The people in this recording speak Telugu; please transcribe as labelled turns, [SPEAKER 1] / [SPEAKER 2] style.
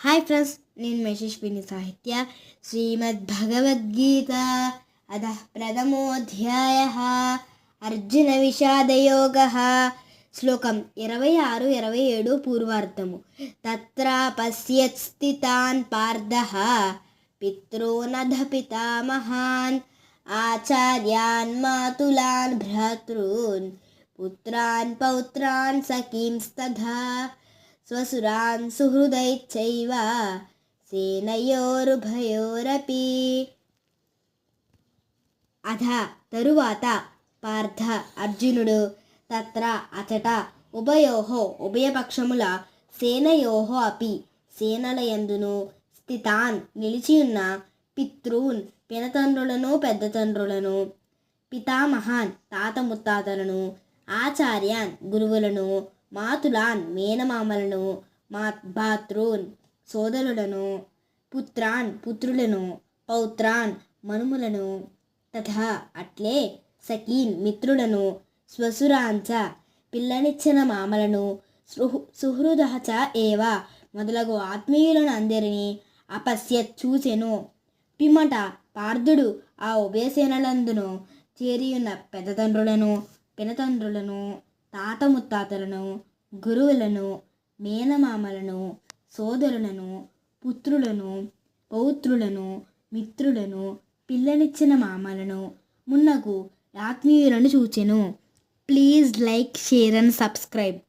[SPEAKER 1] హాయ్ ఫ్రెండ్స్ నేను యశస్విని సాహిత్య శ్రీమద్భగవద్గీత అధ ప్రథమోధ్యాయ అర్జున విషాదయోగ శ్లోకం ఇరవై ఆరు ఇరవై ఏడు పూర్వార్థము తత్ర పశ్యత్ స్థితాన్ పార్థ పితॄనధ పితామహాన్ ఆచార్యాన్ మాతులాన్ భ్రాతॄన్ పుత్రాన్ పౌత్రాన్ సఖీంస్తథా స్వసురాన్ సుహృదైశ్చైవ సేనయోరుభయోరపి అధ తరువాత పార్థ అర్జునుడు తత్ర అచట ఉభయోహో ఉభయపక్షముల సేనయోహో అపి సేనలయందును స్థితాన్ నిలిచియున్న పితృన్ పినతండ్రులను పెద్ద తండ్రులను పితామహాన్ తాత ముత్తాతలను ఆచార్యాన్ గురువులను మాతులాన్ మేనమామలను మా బాత్రూన్ సోదరులను పుత్రాన్ పుత్రులను పౌత్రాన్ మనుములను తథా అట్లే సఖీన్ మిత్రులను స్వసురాంచ పిల్లనిచ్చిన మామలను సుహృ సుహృదహచ ఏవ మొదలగు ఆత్మీయులను అందరినీ అపశ్యత్ చూచెను. పిమ్మట పార్థుడు ఆ ఉభయసేనలందును చేరియున్న పెద్దతండ్రులను పినతండ్రులను తాత ముత్తాతలను గురువులను మేనమామలను సోదరులను పుత్రులను పౌత్రులను మిత్రులను పిల్లనిచ్చిన మామలను మున్నగు ఆత్మీయులను చూచెను. Please like share and subscribe.